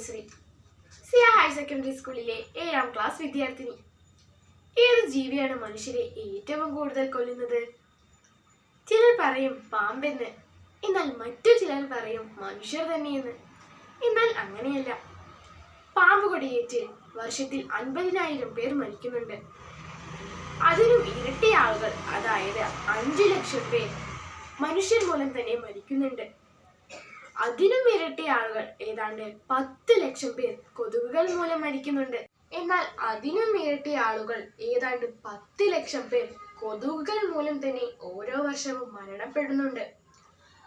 കുഞ്ഞുശ്രീ സിയ higher secondary സ്കൂളിലെ ഏഴാം class വിദ്യാർത്ഥിനി. ഏത് ജീവിയാണ് മനുഷ്യരെ ഏറ്റവും കൂടുതൽ കൊല്ലുന്നത്? ചിലർ പറയും പാമ്പെന്ന്. എന്നാൽ മറ്റു ചിലർ പറയും മനുഷ്യർ തന്നെയെന്ന്. എന്നാൽ അങ്ങനെയല്ല. പാമ്പ് കൊടിയേറ്റ് വർഷത്തിൽ അൻപതിനായിരം പേർ മരിക്കുന്നുണ്ട്. അതിലും ഇരട്ടി ആളുകൾ അതായത് അഞ്ചു ലക്ഷം പേർ മനുഷ്യർ മൂലം തന്നെ മരിക്കുന്നുണ്ട്. അതിനും ഇരട്ടി ആളുകൾ ഏതാണ്ട് പത്ത് ലക്ഷം പേർ കൊതുകുകൾ മൂലം മരിക്കുന്നുണ്ട്. എന്നാൽ അതിനും ഇരട്ടി ആളുകൾ ഏതാണ്ട് പത്ത് ലക്ഷം പേർ കൊതുകുകൾ മൂലം തന്നെ ഓരോ വർഷവും മരണപ്പെടുന്നുണ്ട്.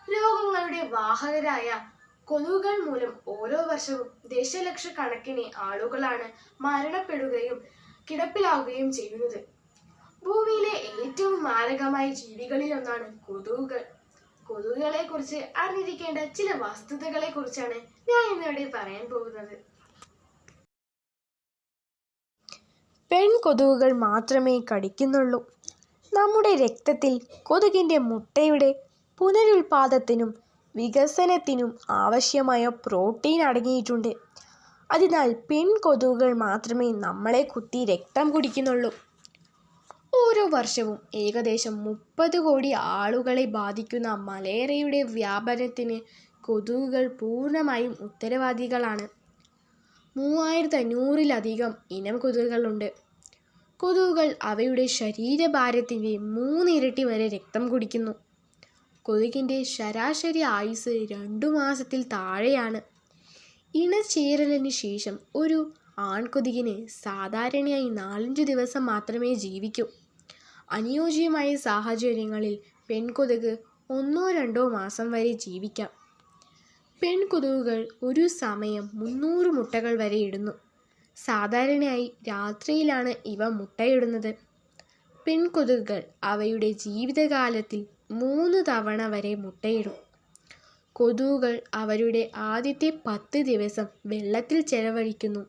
രോഗങ്ങളുടെ വാഹകരായ കൊതുകുകൾ മൂലം ഓരോ വർഷവും ദശലക്ഷക്കണക്കിന് ആളുകളാണ് മരണപ്പെടുകയും കിടപ്പിലാവുകയും ചെയ്യുന്നത്. ഭൂമിയിലെ ഏറ്റവും മാരകമായ ജീവികളിൽ ഒന്നാണ് കൊതുകുകൾ. കൊതുകുകളെ കുറിച്ച് അറിഞ്ഞിരിക്കേണ്ട ചില വസ്തുതകളെ കുറിച്ചാണ് ഞാൻ ഇന്നിവിടെ പറയാൻ പോകുന്നത്. പെൺ കൊതുകുകൾ മാത്രമേ കടിക്കുന്നുള്ളൂ. നമ്മുടെ രക്തത്തിൽ കൊതുകിന്റെ മുട്ടയുടെ പുനരുൽപാദത്തിനും വികസനത്തിനും ആവശ്യമായ പ്രോട്ടീൻ അടങ്ങിയിട്ടുണ്ട്. അതിനാൽ പെൺകൊതുകുകൾ മാത്രമേ നമ്മളെ കുത്തി രക്തം കുടിക്കുന്നുള്ളൂ. ഓരോ വർഷവും ഏകദേശം മുപ്പത് കോടി ആളുകളെ ബാധിക്കുന്ന മലേറിയയുടെ വ്യാപനത്തിന് കൊതുകുകൾ പൂർണമായും ഉത്തരവാദികളാണ്. മൂവായിരത്തി അഞ്ഞൂറിലധികം ഇനം കൊതുകുകളുണ്ട്. കൊതുകുകൾ അവയുടെ ശരീരഭാരത്തിന്റെ മൂന്നിരട്ടി വരെ രക്തം കുടിക്കുന്നു. കൊതുകിന്റെ ശരാശരി ആയുസ് രണ്ടു മാസത്തിൽ താഴെയാണ്. ഇണചേരലിന് ശേഷം ഒരു ആൺകൊതുകിന് സാധാരണയായി നാലഞ്ച് ദിവസം മാത്രമേ ജീവിക്കൂ. അനുയോജ്യമായ സാഹചര്യങ്ങളിൽ പെൺകൊതുക് ഒന്നോ രണ്ടോ മാസം വരെ ജീവിക്കാം. പെൺകൊതുകുകൾ ഒരു സമയം മുന്നൂറ് മുട്ടകൾ വരെ ഇടുന്നു. സാധാരണയായി രാത്രിയിലാണ് ഇവ മുട്ടയിടുന്നത്. പെൺകൊതുകുകൾ അവയുടെ ജീവിതകാലത്തിൽ മൂന്ന് തവണ വരെ മുട്ടയിടും. കൊതുകുകൾ അവരുടെ ആദ്യത്തെ പത്ത് ദിവസം വെള്ളത്തിൽ ചെലവഴിക്കുന്നു.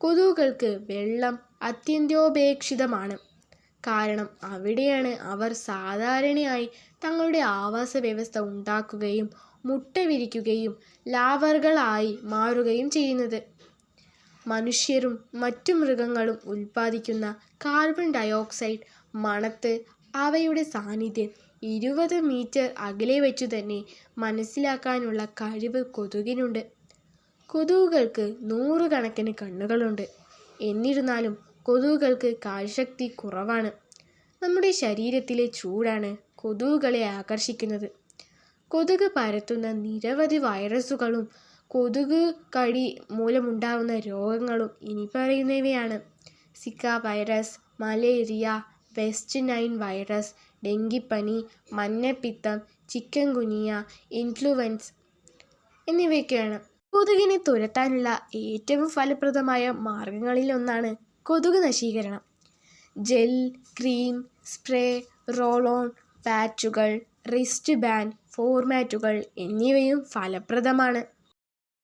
കൊതുകുകൾക്ക് വെള്ളം അത്യന്താപേക്ഷിതമാണ് കാരണം അവിടെയാണ് അവർ സാധാരണയായി തങ്ങളുടെ ആവാസ വ്യവസ്ഥ ഉണ്ടാക്കുകയും മുട്ട വിരിക്കുകയും ലാവറുകളായി മാറുകയും ചെയ്യുന്നത്. മനുഷ്യരും മറ്റു മൃഗങ്ങളും ഉൽപ്പാദിക്കുന്ന കാർബൺ ഡയോക്സൈഡ് മണത്ത് അവയുടെ സാന്നിധ്യം ഇരുപത് മീറ്റർ അകലെ വെച്ചു തന്നെ മനസ്സിലാക്കാനുള്ള കഴിവ് കൊതുകിനുണ്ട്. കൊതുകുകൾക്ക് നൂറുകണക്കിന് കണ്ണുകളുണ്ട്. എന്നിരുന്നാലും കൊതുകുകൾക്ക് കാഴ്ചശക്തി കുറവാണ്. നമ്മുടെ ശരീരത്തിലെ ചൂടാണ് കൊതുകുകളെ ആകർഷിക്കുന്നത്. കൊതുക് പരത്തുന്ന നിരവധി വൈറസുകളും കൊതുക് കടി മൂലമുണ്ടാകുന്ന രോഗങ്ങളും ഇനി പറയുന്നവയാണ്. Zika virus malaria West Nile virus ഡെങ്കിപ്പനി മഞ്ഞപ്പിത്തം ചിക്കൻ ഗുനിയ ഇൻഫ്ലുവൻസ് എന്നിവയൊക്കെയാണ്. കൊതുകിനെ തുരത്താനുള്ള ഏറ്റവും ഫലപ്രദമായ മാർഗങ്ങളിലൊന്നാണ് കൊതുക് നശീകരണം. Gel cream spray roll on പാച്ചുകൾ wrist band ഫോർമാറ്റുകൾ എന്നിവയും ഫലപ്രദമാണ്.